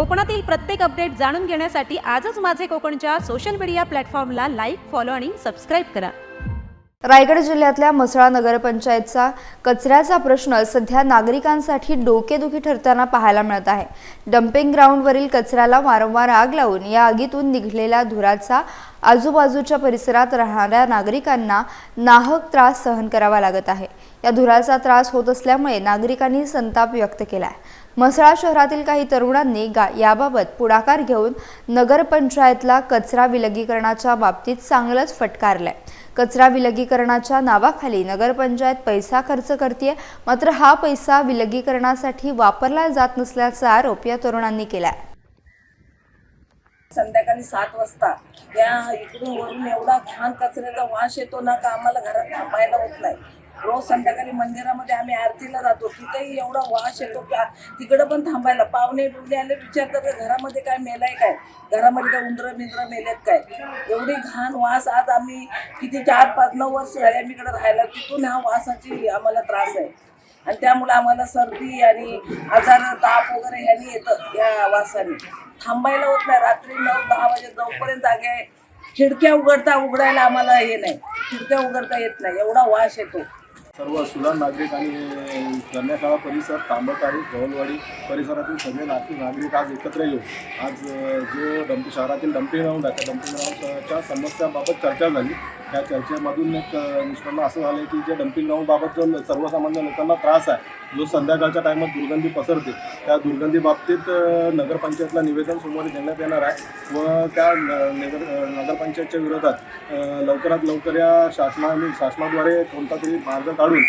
कोकणातील प्रत्येक अपडेट जाणून घेण्यासाठी आजच माझे कोकणच्या सोशल मीडिया प्लॅटफॉर्मला लाईक फॉलो आणि सबस्क्राईब करा. रायगड जिल्ह्यातल्या म्हसळा नगरपंचायतचा कचऱ्याचा प्रश्न सध्या नागरिकांसाठी डोकेदुखी ठरताना पाहायला मिळत आहे. डम्पिंग ग्राउंडवरील कचऱ्याला वारंवार आग लावून या आगीतून निघलेल्या धुराचा आजूबाजूच्या परिसरात राहणाऱ्या नागरिकांना नाहक त्रास सहन करावा लागत आहे. या धुराचा त्रास होत असल्यामुळे नागरिकांनी संताप व्यक्त केलाय. म्हसळा शहरातील काही तरुणांनी गा याबाबत पुढाकार घेऊन नगरपंचायतला कचरा विलगीकरणाच्या बाबतीत चांगलंच फटकारलंय. कचरा विलगीकरणाच्या नावाखाली नगरपंचायत पैसा खर्च करते मात्र हा पैसा विलगीकरणासाठी वापरला जात नसल्याचा आरोप या तरुणांनी केलाय. संध्याकाळी सात वाजता या इकडून वरून एवढा छान कचऱ्याचा वास येतो ना का आम्हाला घरात थांबायला होत नाही. रोज संध्याकाळी मंदिरामध्ये आम्ही आरतीला जातो. तिथेही एवढा वास येतो का? तिकडं पण थांबायला. पाहुणे बिवणे आले विचारतात "का घरामध्ये काय मेलाय काय? घरामध्ये काय उंदरं बिंद्र मेलेत काय? एवढी घाण वास आज आम्ही किती चार पाच नऊ वर्ष झाले आम्ही राहायला. तिथून ह्या वासाची आम्हाला त्रास आहे. आणि त्यामुळे आम्हाला सर्दी आणि आजार ताप वगैरे ह्यानी येतं या वासाने. थांबायला होत नाही. रात्री नऊ दहा वाजे जाऊपर्यंत जागे आहे खिडक्या उघडता उघडायला आम्हाला हे नाही. खिडक्या उघडता येत नाही. एवढा वास येतो. सर्व सुधार नागरिक आणि कन्याशाळा परिसर तांबटाळी गवलवाडी परिसरातील सगळे नागरिक नागरिक आज एकत्र येऊन आज जो डम्पी शहरातील डम्पिंग ग्राउंड आहे त्या डम्पिंग ग्राउंडच्या समस्यांबाबत चर्चा झाली. त्या चर्चेमधून एक निष्पन्न असं झालं की जे डम्पिंग ग्राउंडबाबत जो सर्वसामान्य लोकांना त्रास आहे जो संध्याकाळच्या टायमात दुर्गंधी पसरते त्या दुर्गंधी बाबतीत नगरपंचायतला निवेदन सोमवारी देण्यात येणार आहे. व त्या नगर नगरपंचायतच्या विरोधात लवकरात लवकर या शासनाने शासनाद्वारे कोणता तरी मार्ग काढून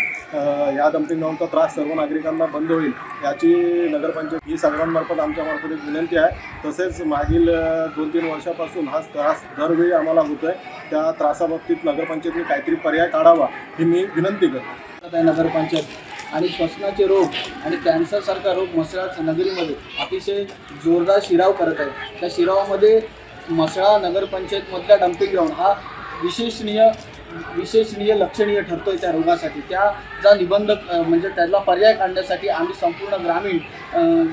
या डम्पिंग ग्राउंडचा त्रास सर्व नागरिकांना बंद होईल याची नगरपंचायत ही सर्वांमार्फत आमच्यामार्फत एक विनंती आहे. तसेच मागील दोन तीन वर्षापासून हा त्रास दरवेळी आम्हाला होतो आहे त्या त्रासाबाबतीत नगरपंचायतने काहीतरी पर्याय काढावा ही मी विनंती करतो. आहे नगरपंचायत आणि श्वसनाचे रोग आणि कॅन्सरसारखा रोग म्हसळा नगरीमध्ये अतिशय जोरदार शिराव करत आहे. त्या शिरावामध्ये म्हसळा नगरपंचायतमधला डम्पिंग ग्राउंड हा विशेषणीय विशेषणीय लक्षणीय ठरतोय त्या रोगासाठी. त्याचा निबंध म्हणजे त्याला पर्याय काढण्यासाठी आम्ही संपूर्ण ग्रामीण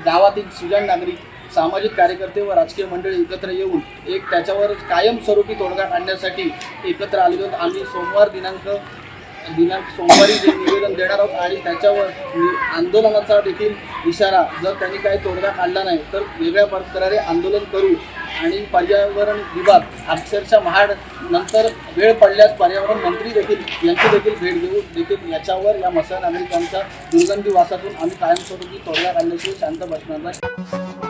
गावातील सुजाण नागरिक सामाजिक कार्यकर्ते व राजकीय मंडळी एकत्र येऊन एक त्याच्यावर कायमस्वरूपी तोडगा काढण्यासाठी एकत्र आलेलो आहोत. आम्ही सोमवार दिनांक दिनांक सोमवारी जे निवेदन देणार आहोत आणि त्याच्यावर आंदोलनाचा देखील इशारा जर त्यांनी काही तोडगा काढला नाही तर वेगळ्या प्रकारे आंदोलन करू आणि पर्यावरण विभाग अक्षरशः महाड नंतर वेळ पडल्यास पर्यावरण मंत्री देखील यांची देखील भेट घेऊ देखील याच्यावर या मसाला नागरिकांच्या दुर्गंधी वासातून आम्ही कायमस्वरूपी तोडगा काढल्याशिवाय शांत बसणार नाही